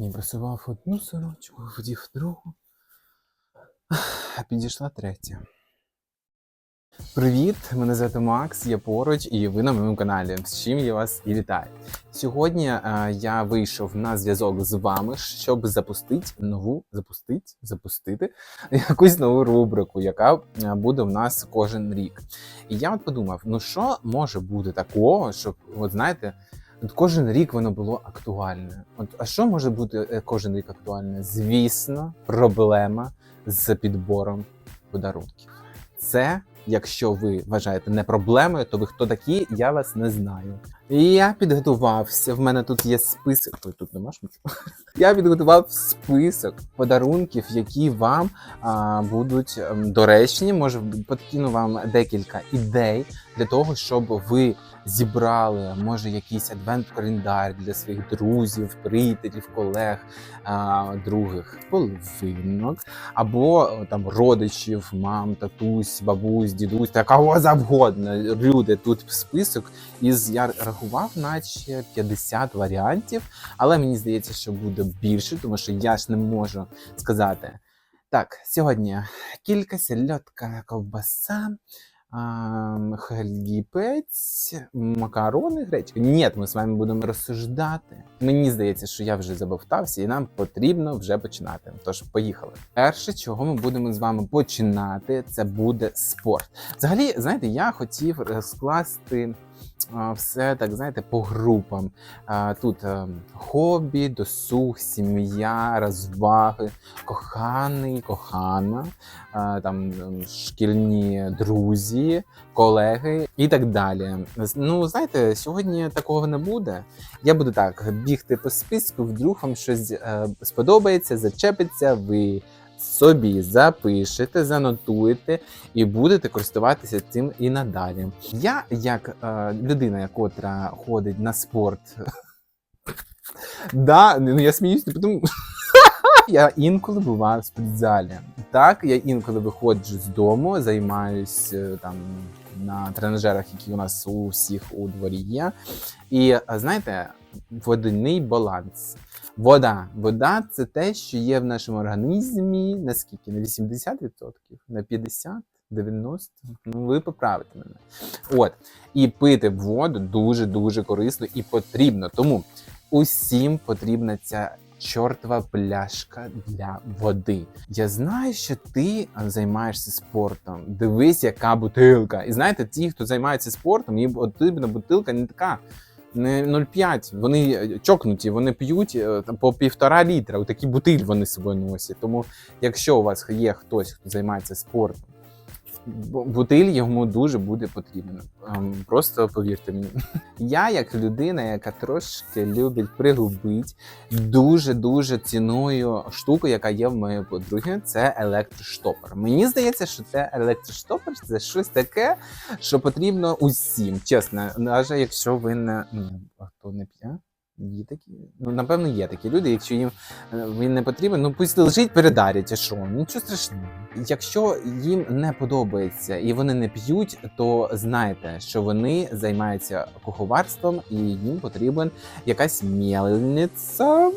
Ні, просував одну сорочку, вдів другу, а підійшла третя. Привіт! Мене звати Макс, я поруч, і ви на моєму каналі. З чим я вас і вітаю. Сьогодні е, я вийшов на зв'язок з вами, щоб запустити нову, запустити, запустити якусь нову рубрику, яка е, буде в нас кожен рік. І я от подумав: ну що може бути такого, щоб, от знаєте, От кожен рік воно було актуальне. От а що може бути е, кожен рік актуальне? Звісно, проблема з підбором подарунків. Це, якщо ви вважаєте не проблемою, то ви хто такі, я вас не знаю. Я підготувався. В мене тут є список. Ой, тут нема нічого. Я підготував список подарунків, які вам а, будуть ем, доречні. Може, подкину вам декілька ідей для того, щоб ви зібрали може якийсь адвент-календар для своїх друзів, приятелів, колег, а, других половинок, або там родичів, мам, татусь, бабусь, дідусь, та кого завгодно. Люди тут список із я рахував, наче 50 варіантів, але мені здається, що буде більше, тому що я ж не можу сказати. Так, сьогодні кілька сельодка, ковбаса, хлібець, макарони, гречка. Ні, ми з вами будемо розсуждати. Мені здається, що я вже забовтався, і нам потрібно вже починати. Тож поїхали. Перше, чого ми будемо з вами починати, це буде спорт. Взагалі, знаєте, я хотів розкласти. Все так знаєте по групам. Тут е, хобі, досуг, сім'я, розваги, коханий, кохана, там ем, шкільні друзі, колеги і так далі. Ну, знаєте, сьогодні такого не буде. Я буду так бігти по списку, вдруг вам щось е, сподобається, зачепиться, ви собі запишете, занотуєте і будете користуватися цим і надалі. Я, як е, людина, яка ходить на спорт, да, ну я сміюсь, не тому. Я інколи буваю в спортзалі. Так, я інколи виходжу з дому, займаюся там на тренажерах, які у нас у всіх у дворі є. І е, знаєте, водяний баланс. Вода. Вода це те, що є в нашому організмі наскільки? На 80%? На 50%? 90%? Ну, ви поправите мене. От. І пити воду дуже-дуже корисно і потрібно. Тому усім потрібна ця чортова пляшка для води. Я знаю, що ти займаєшся спортом. Дивись, яка бутилка. І знаєте, ті, хто займається спортом, їм потрібна бутилка не така. Не 0,5, вони е, чокнуті, вони п'ють е, по півтора літра. У Такі бутиль вони з собою носять. Тому, якщо у вас є хтось, хто займається спортом, бутиль йому дуже буде потрібна. Ем, Просто повірте мені. Я, як людина, яка трошки любить пригубити, дуже дуже ціную штуку, яка є в моєї подруги. Це електроштопор. Мені здається, що це електроштопор це щось таке, що потрібно усім. Чесно, навіть якщо ви не хто не п'є. Є такі, ну напевно, є такі люди. Якщо їм е, він не потрібен, ну пусть лежить, передарять, що? Нічого страшного. Якщо їм не подобається і вони не п'ють, то знайте, що вони займаються куховарством і їм потрібен якась мельниця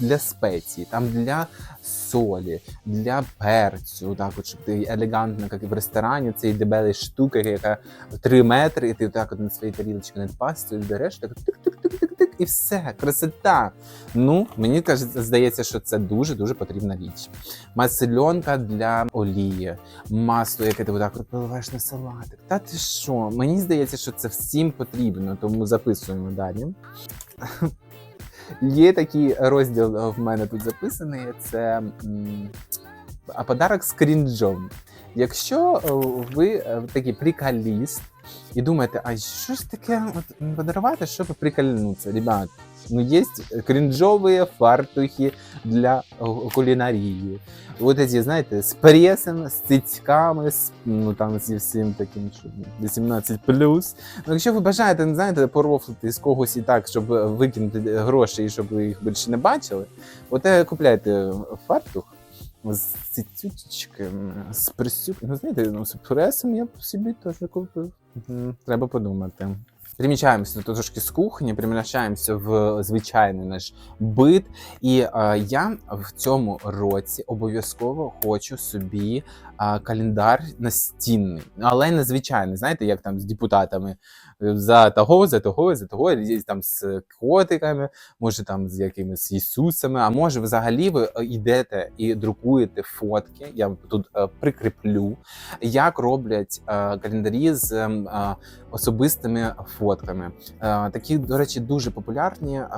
для спецій, там для солі, для перцю, так от, щоб ти елегантно, як і в ресторані, цей дебелий штука, яка 3 метри, і ти так от на своїй тарілочці над пастою береш, так тик-тик-тик-тик, і все, красота. Ну, мені здається, що це дуже дуже потрібна річ. Масельонка для олії, масло, яке ти отак от на салатик. Та ти що? Мені здається, що це всім потрібно, тому записуємо далі. Є такий розділ в мене тут записаний: це подарок з крінжом. Якщо е, ви е, такий приколіст і думаєте, а що ж таке от, подарувати, щоб прикольнутися? Ребят, ну є крінжові фартухи для е, кулінарії. Вот эти, знаєте, з пресом, з цицьками, з, ну там зі всім таким, що 18 Ну, якщо ви бажаєте, не знаєте, порофлити з когось і так, щоб викинути гроші і щоб ви їх більше не бачили, от е, купляйте фартух з цицючками, з присюк. Ну, знаєте, ну, з пресом я б собі теж купив. Треба подумати. Примічаємося трошки з кухні, приміщаємося в звичайний наш бит. І е, я в цьому році обов'язково хочу собі е, календар настінний, але не звичайний. Знаєте, як там з депутатами за того, за того, за того, там з котиками, може там з якимись Ісусами. А може, взагалі, ви е, йдете і друкуєте фотки. Я тут е, прикріплю, як роблять е, календарі з е, особистими фотками. Е, Такі, до речі, дуже популярні е,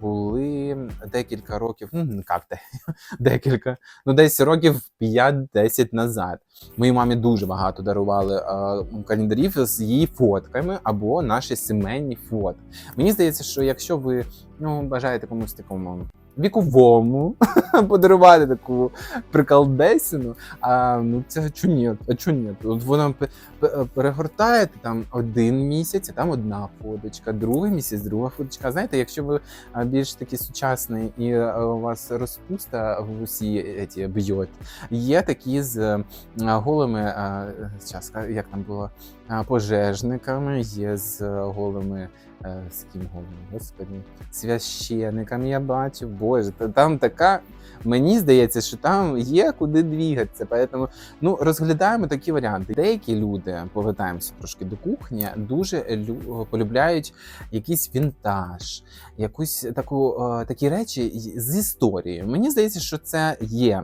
були декілька років. Ну як те, декілька, ну десь років 5-10 назад. Моїй мамі дуже багато дарували е, календарів з її фотками або наші сімейні фотки. Мені здається, що якщо ви ну бажаєте комусь такому. Віковому подарувати таку приколдесину. А ну це чу ні, а чу ні? От пе- перегортаєте там один місяць, а там одна фоточка, другий місяць, друга фоточка. Знаєте, якщо ви більш такий сучасний і е, у вас розпуста в усі ці б'ють, є такі з е, голими а, щас, як там було пожежниками, є з е, голими. Е, З ким голими, господи, священниками я бачив. Боже, та там така. Мені здається, що там є куди двігатися. Поэтому ну розглядаємо такі варіанти. Деякі люди повертаємося трошки до кухні, дуже лю- полюбляють якийсь вінтаж, якусь таку е, такі речі з історією. Мені здається, що це є,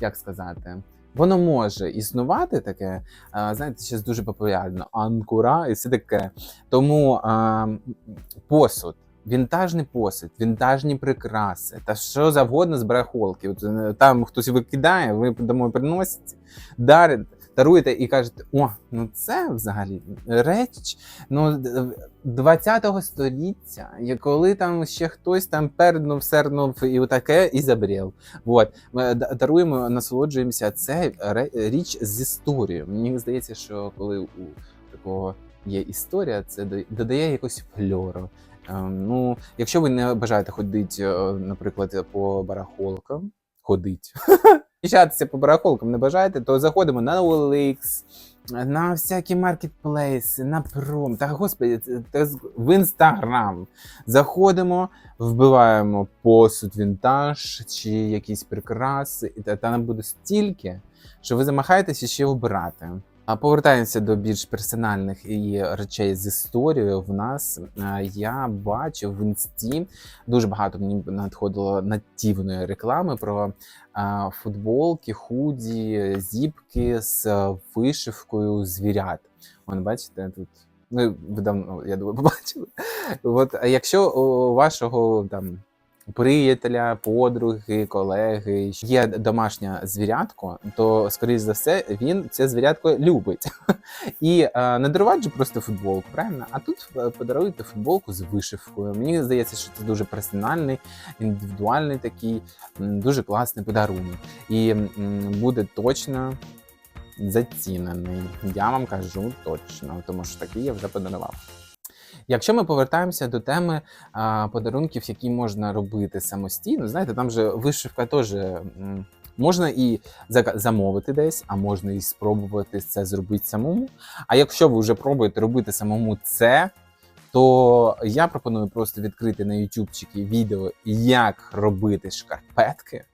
як сказати. Воно може існувати таке, а, знаєте, зараз дуже популярно анкура і все таке. Тому а, посуд, вінтажний посуд, вінтажні прикраси та що завгодно з барахолки. От, е, там хтось викидає, ви домой приносите, дарите. Даруєте і кажете, о, ну це взагалі реч ну, д- 20-го століття, коли там ще хтось там пернув, сернув і отаке і забрів. От ми даруємо, насолоджуємося. Це річ з історією. Мені здається, що коли у такого є історія, це додає якось фльору. Ем, Ну, якщо ви не бажаєте ходити, е, наприклад, по барахолкам, ходить. Піщатися по барахолкам не бажаєте, то заходимо на OLX, на всякі маркетплейси, на пром. Та господи, в інстаграм. Заходимо, вбиваємо посуд, вінтаж чи якісь прикраси, та нам буде стільки, що ви замахаєтеся ще обирати. А повертаємося до більш персональних і речей з історією. В нас е, я бачив в інсті дуже багато мені надходило нативної реклами про е, футболки, худі, зіпки з вишивкою звірят. Вон, бачите, тут. Ну, ви давно, я думаю, побачили. От, якщо у вашого там приятеля, подруги, колеги є домашнє звірятко, то скоріш за все він це звірятко любить. І е, не дарувати же просто футболку, правильно? А тут е, подаруєте футболку з вишивкою. Мені здається, що це дуже персональний, індивідуальний такий, дуже класний подарунок. І буде точно зацінений. Я вам кажу точно, тому що такий я вже подарував. Якщо ми повертаємося до теми а, подарунків, які можна робити самостійно, знаєте, там же вишивка теж можна і замовити десь, а можна і спробувати це зробити самому. А якщо ви вже пробуєте робити самому це, то я пропоную просто відкрити на ютубчики відео, як робити шкарпетки.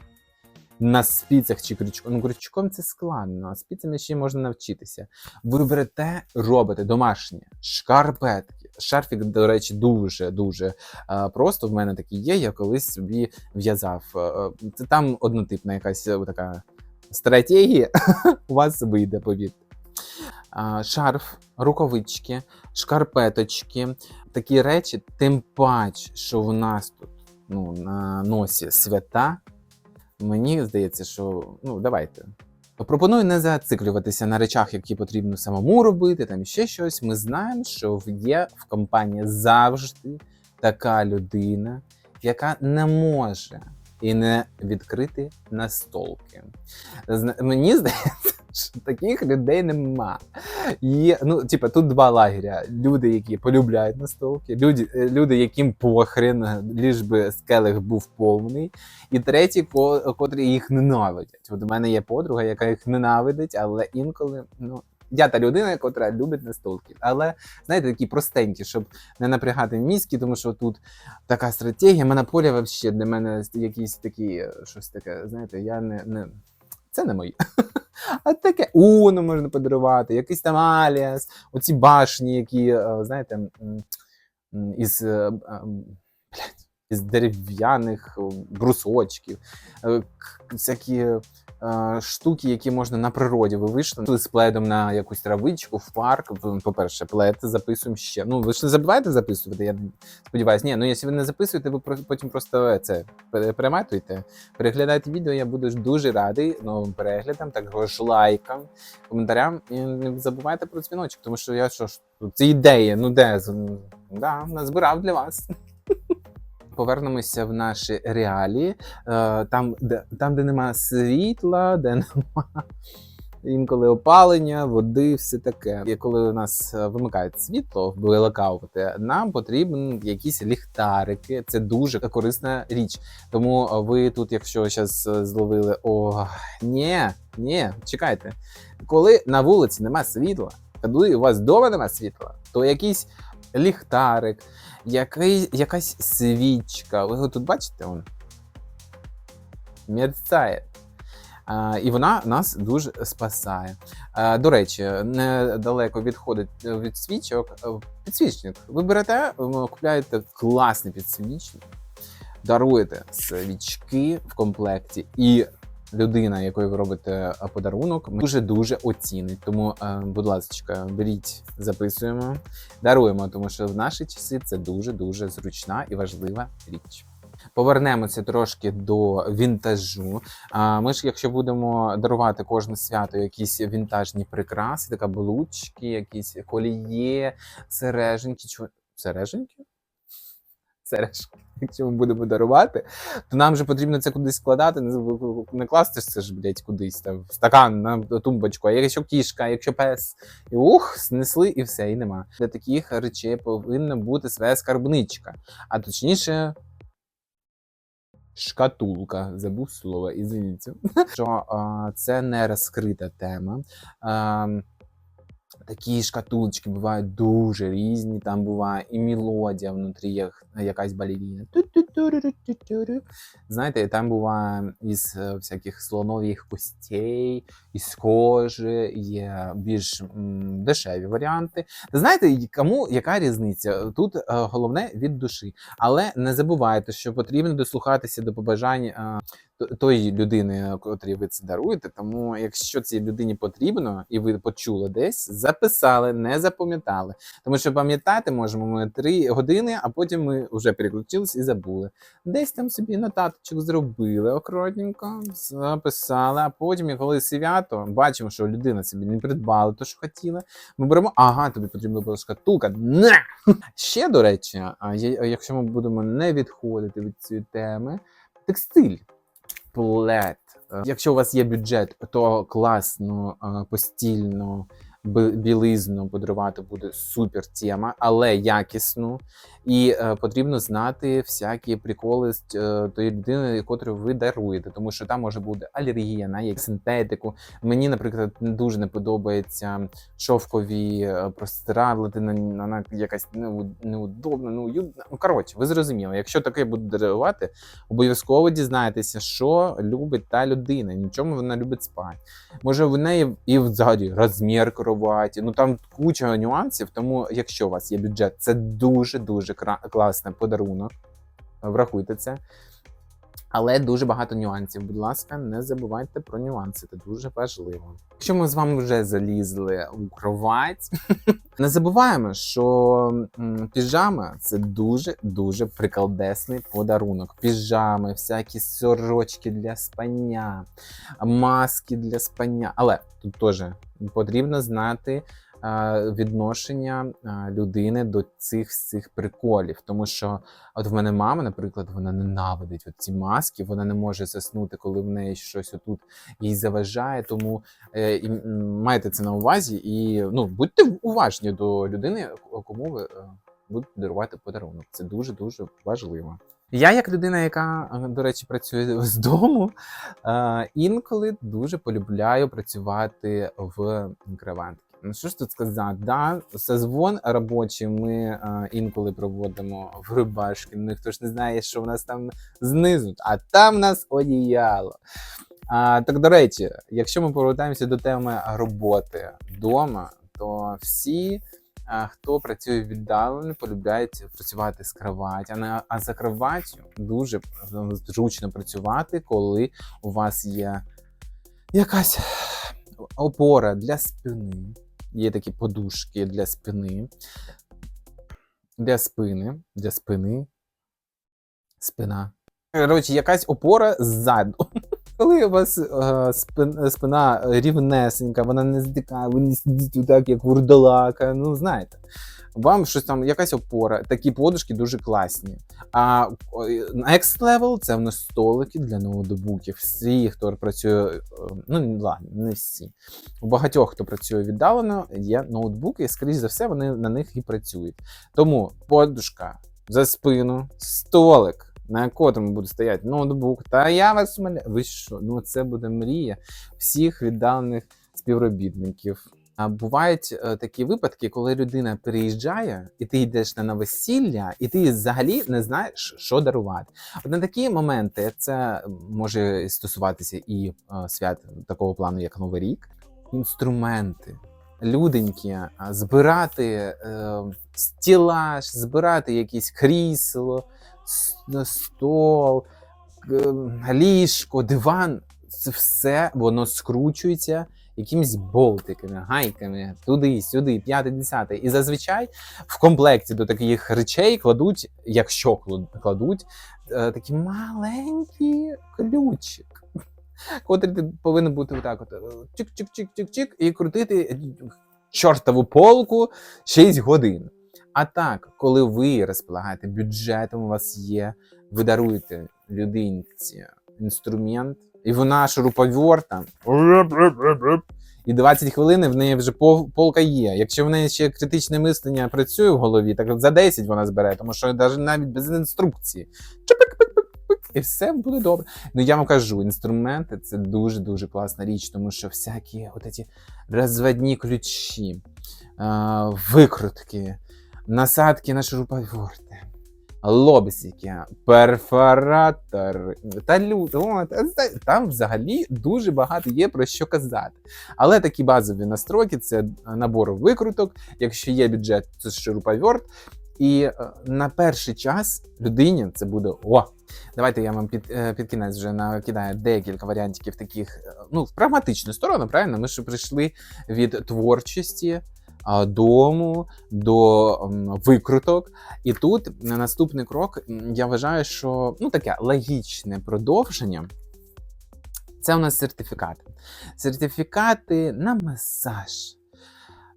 На спицях чи крючком. Ну, крючком це складно, а спицями ще можна навчитися. Ви берете, робите домашні шкарпетки. Шарфік, до речі, дуже дуже е, просто. В мене такий є. Я колись собі в'язав. Е, е, Це там однотипна якась така стратегія. У вас вийде, повірте. Шарф, рукавички, шкарпеточки, такі речі, тим паче, що в нас тут ну, на носі свята. Мені здається, що ну давайте. Пропоную не зациклюватися на речах, які потрібно самому робити, там ще щось. Ми знаємо, що є в компанії завжди така людина, яка не може і не відкрити настолки. Мені здається, таких людей нема. Є, ну, типа, тут два лагеря: люди, які полюбляють настолки, люди, е, люди яким похрен, ліж би скелег був повний, і треті, ко- котрі їх ненавидять. От у мене є подруга, яка їх ненавидить, але інколи ну, Я та людина, яка любить настолки. Але знаєте, такі простенькі, щоб не напрягати мізки, тому що тут така стратегія. Монополія взагалі для мене якісь такі, е, щось таке. Знаєте, я не. не... Це не моє. А таке Уно можна подарувати, якийсь там Аліас, оці башні, які, е, знаєте, із, е, е, блядь, із дерев'яних е, брусочків, е, всякі е, штуки, які можна на природі. Ви вийшли з пледом на якусь травичку в парк. По-перше, плед записуємо ще. Ну, ви ж не забуваєте записувати, я сподіваюся. Ні, ну якщо ви не записуєте, ви потім просто це пере- перематуєте. Переглядайте відео, я буду дуже радий новим переглядам, також лайкам, коментарям. І не забувайте про дзвіночок, тому що я що ж, це ідея, ну де? з- Да, назбирав для вас. Повернемося в наші реалії, е, там, де, там, де нема світла, де нема інколи опалення, води, все таке. І коли у нас е, вимикають світло в блекаути, нам потрібні якісь ліхтарики. Це дуже корисна річ. Тому е, ви тут, якщо зараз зловили, о, ні, ні, чекайте. Коли на вулиці нема світла, коли у вас вдома нема світла, то якийсь ліхтарик, який, якась свічка. Ви його тут бачите? Он? Мерцає. А, і вона нас дуже спасає. А, до речі, недалеко відходить е, від свічок. е, Підсвічник. Ви берете, купляєте класний підсвічник, даруєте свічки в комплекті, і людина, якої ви робите е, подарунок, дуже дуже оцінить. Тому, е, будь ласка, беріть, записуємо, даруємо, тому що в наші часи це дуже дуже зручна і важлива річ. Повернемося трошки до вінтажу. Ми ж, якщо будемо дарувати кожне свято якісь вінтажні прикраси, така блучки, якісь коліє, сереженьки. Сереженьки? Сережки. Якщо ми будемо дарувати, то нам же потрібно це кудись складати, не, класти це ж, блядь, кудись там, в стакан на тумбочку, а якщо кішка, якщо пес, і ух, знесли і все, і нема. Для таких речей повинна бути своя скарбничка, а точніше, шкатулка. Забув слово, ізвініться. Що а, це не розкрита тема. А, Такі шкатулочки бувають дуже різні. Там буває і мелодія внутрі, як якась балеріна. Знаєте, там буває із е, всяких слонових костей, із кожи, є більш м, дешеві варіанти. Знаєте, кому яка різниця? Тут е, головне від душі. Але не забувайте, що потрібно дослухатися до побажань е, тої людини, котрій ви це даруєте. Тому, якщо цій людині потрібно, і ви почули десь, записали, не запам'ятали. Тому що пам'ятати можемо ми три години, а потім ми вже переключились і забули. Десь там собі нотаточок зробили акуратненько, записали, а потім, коли свято, бачимо, що людина собі не придбала те, що хотіла. Ми беремо, ага, тобі потрібна була шкатулка. На! Ще, до речі, якщо ми будемо не відходити від цієї теми, текстиль, плед. Е, Якщо у вас є бюджет, то класно, е, постільно, білизну подарувати буде супер тема, але якісну. І е, потрібно знати всякі приколи з е, тої людини, котру ви даруєте, тому що там може бути алергія на якусь синтетику. Мені, наприклад, дуже не подобається шовкові е, простирадли, вона, вона якась неу- неудобна, неуютна. Ну коротше, ви зрозуміли. Якщо таке буде дарувати, обов'язково дізнайтеся, що любить та людина. Нічому вона любить спати. Може, в неї і взагалі розмір кроваті. Ну там куча нюансів. Тому, якщо у вас є бюджет, це дуже дуже класний подарунок. Врахуйте це. Але дуже багато нюансів. Будь ласка, не забувайте про нюанси, це дуже важливо. Якщо ми з вами вже залізли у кровать, не забуваємо, що м, піжама це дуже дуже приколдесний подарунок. Піжами, всякі сорочки для спання, маски для спання. Але тут теж потрібно знати відношення людини до цих всіх приколів. Тому що от в мене мама, наприклад, вона ненавидить ці маски, вона не може заснути, коли в неї щось отут їй заважає. Тому е, і, майте це на увазі і ну, будьте уважні до людини, кому ви е, будете дарувати подарунок. Це дуже дуже важливо. Я, як людина, яка, е, до речі, працює з дому, інколи дуже полюбляю працювати в кроватці. Ну що ж тут сказати? Да, созвон робочий ми е, інколи проводимо в Рибашки. Ну хто ж не знає, що в нас там знизу, а там в нас одіяло. А, так, до речі, якщо ми повертаємося до теми роботи вдома, то всі, а, хто працює віддалено, полюбляють працювати з кроваті. А, а за кроваттю дуже ну, зручно працювати, коли у вас є якась опора для спини. Є такі подушки для спини, для спини, для спини, спина. Коротше, якась опора ззаду. Коли у вас е, спина, спина рівнесенька, вона не здикає, ви не сидіть так, як вурдалака, ну знаєте. Вам щось там, якась опора, такі подушки дуже класні. А next level це в нас столики для ноутбуків. Всі, хто працює, е, ну ладно, не всі. У багатьох, хто працює віддалено, є ноутбуки, і, скоріш за все, вони на них і працюють. Тому подушка за спину, столик на котрому буде стояти ноутбук. Та я вас умоляю. Ви що? Ну це буде мрія всіх віддалених співробітників. А бувають е, такі випадки, коли людина приїжджає, і ти йдеш на новосілля, і ти взагалі не знаєш, що дарувати. От на такі моменти це може стосуватися і е, свят такого плану, як Новий рік, інструменти. Люденькі, збирати е, стілаж, збирати якесь крісло, стол, к- ліжко, диван. Це все воно скручується якимись болтиками, гайками, туди, сюди, п'яте, десяте. І зазвичай в комплекті до таких речей кладуть, якщо кла- кладуть, е, такий маленький ключик. Котрий ти повинен бути отак: от е, чик-чик-чик-чик-чик, і крутити чортову полку 6 годин. А так, коли ви розполагаєте бюджетом, у вас є, ви даруєте людинці інструмент, і вона шуруповерта, і 20 хвилин в неї вже пол- полка є. Якщо в неї ще критичне мислення працює в голові, так за 10 вона збере, тому що навіть навіть без інструкції. І все буде добре. Ну я вам кажу, інструменти це дуже дуже класна річ, тому що всякі от ці розводні ключі, викрутки, насадки на шуруповерти, лобзики, перфоратори. Та лю... о, та зна- там взагалі дуже багато є про що казати. Але такі базові настройки це набор викруток. Якщо є бюджет, це шуруповерт. І е, на перший час людині це буде о. Давайте я вам під, е, під кінець вже накидаю декілька варіантів таких, е, ну, в прагматичну сторону, правильно? Ми ж прийшли від творчості дому до викруток. І тут на наступний крок я вважаю, що ну таке логічне продовження. Це у нас сертифікати. Сертифікати на масаж,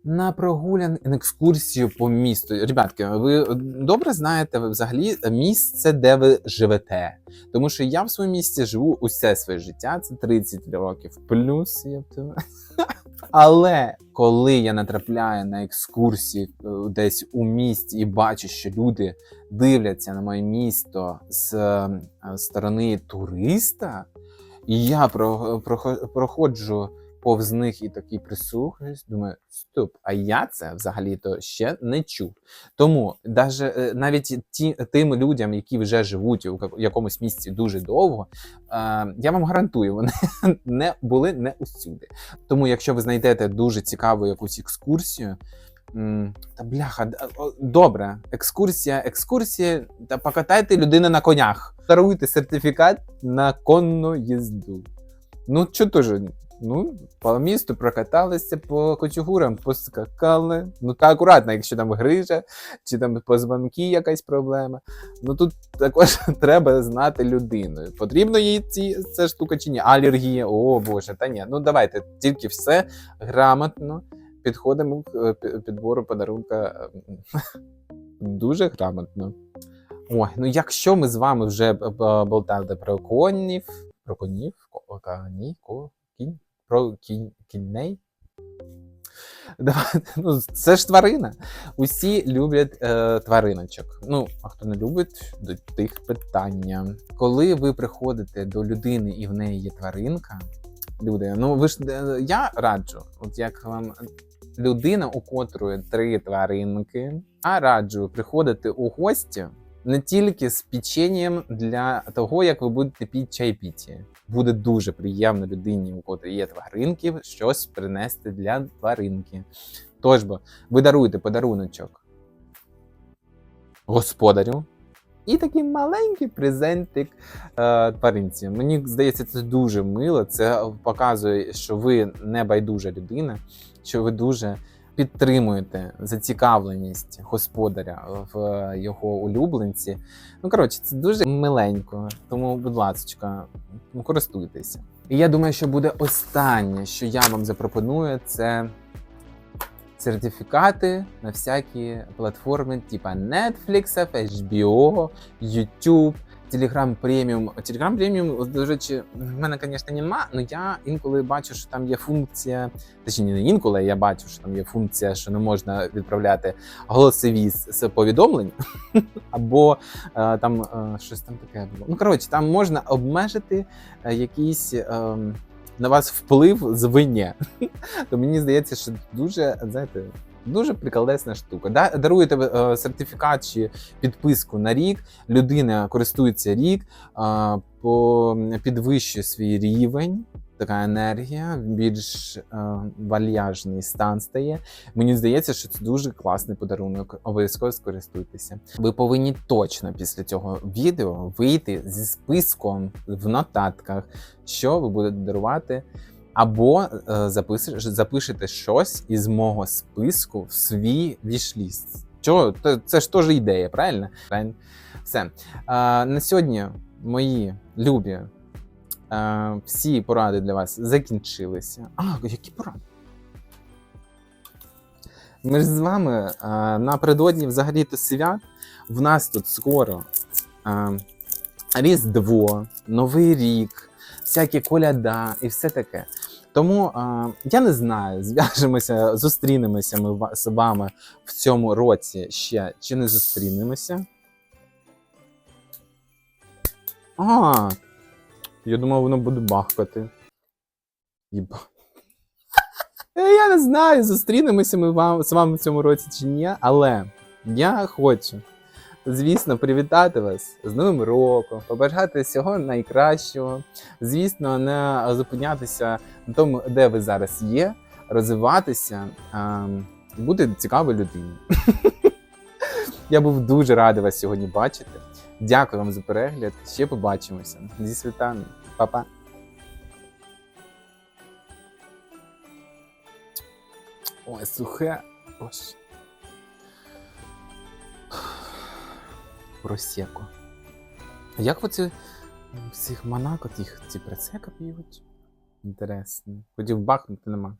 на прогулян екскурсію по місту. Ребятки, ви добре знаєте ви взагалі місце, де ви живете. Тому що я в своєму місті живу усе своє життя, це 30 років плюс. Я Але коли я натрапляю на екскурсії е, десь у місті і бачу, що люди дивляться на моє місто з е, сторони туриста, і я про- прохо- проходжу повз них і такий прислухаюсь, думаю, стоп, а я це взагалі-то ще не чув. Тому даже, е, навіть ті, тим людям, які вже живуть у якомусь місці дуже довго, е, я вам гарантую, вони не були не усюди. Тому, якщо ви знайдете дуже цікаву якусь екскурсію, та бляха, добре, екскурсія, екскурсія, та покатайте людину на конях. Даруйте сертифікат на конну їзду. Ну, що теж, ну, по місту прокаталися по кочугурам, поскакали. Ну, та акуратно, якщо там грижа, чи там позвонки якась проблема. Ну тут також треба знати людину. Потрібно їй ці ця штука чи ні? Алергія, о Боже, та ні. Ну давайте тільки все грамотно підходимо к е, підбору подарунка ем, дуже грамотно. Ой, ну якщо ми з вами вже б- болтали про конів, про конів, коні, ко- кінь, про кінь, кіней. Ну, це ж тварина. Усі люблять е, твариночок. Ну, а хто не любить, до тих питання. Коли ви приходите до людини і в неї є тваринка, люди, ну ви ж е, я раджу, от як вам людина, у котрої три тваринки, а раджу приходити у гості не тільки з печенням для того, як ви будете піти чай піті. Буде дуже приємно людині, у котрій є тваринки, щось принести для тваринки. Тож бо, ви даруєте подаруночок господарю. І такий маленький презентик е, тваринці. Мені здається, це дуже мило. Це показує, що ви не байдужа людина, що ви дуже підтримуєте зацікавленість господаря в його улюбленці. Ну, коротше, це дуже миленько. Тому, будь ласка, ну, користуйтеся. І я думаю, що буде останнє, що я вам запропоную, це сертифікати на всякі платформи, типа Netflix, HBO, YouTube, Telegram Premium. Telegram Premium, до речі, в мене, звісно, нема, але я інколи бачу, що там є функція, точніше, не інколи я бачу, що там є функція, що не можна відправляти голосові з повідомлень, або е, там е, щось там таке було. Ну, коротше, там можна обмежити е, якийсь. е, на вас вплив звиня. То мені здається, що дуже, знаєте, дуже приколдесна штука. Да- Даруєте е, сертифікат чи підписку на рік, людина користується рік, е, по, підвищує свій рівень. Така енергія, більш е, вальяжний стан стає. Мені здається, що це дуже класний подарунок. Обов'язково скористуйтеся. Ви повинні точно після цього відео вийти зі списком в нотатках, що ви будете дарувати, або е, запис- запишете щось із мого списку в свій вішліст. Чого? Це, ж теж ідея, правильно? Все. Е, на сьогодні мої любі. Е, всі поради для вас закінчилися. А, які поради? Ми ж з вами е, напередодні взагалі-то свят. В нас тут скоро е, Різдво, Новий рік, всякі коляда і все таке. Тому е, я не знаю, зв'яжемося, зустрінемося ми з вами в цьому році ще чи не зустрінемося. А, я думав, воно буде бахкати. Єба. Я не знаю, зустрінемося ми вам, з вами в цьому році чи ні, але я хочу, звісно, привітати вас з Новим роком, побажати всього найкращого. Звісно, не зупинятися на тому, де ви зараз є, розвиватися бути цікавою людиною. Я був дуже радий вас сьогодні бачити. Дякую вам за перегляд. Ще побачимося. Зі світами. Па-па. Ой, сухе. Ось. Просеко. А як оці всіх цих Монако ці пресека п'ють? Інтересно. Хотів бахнути нема.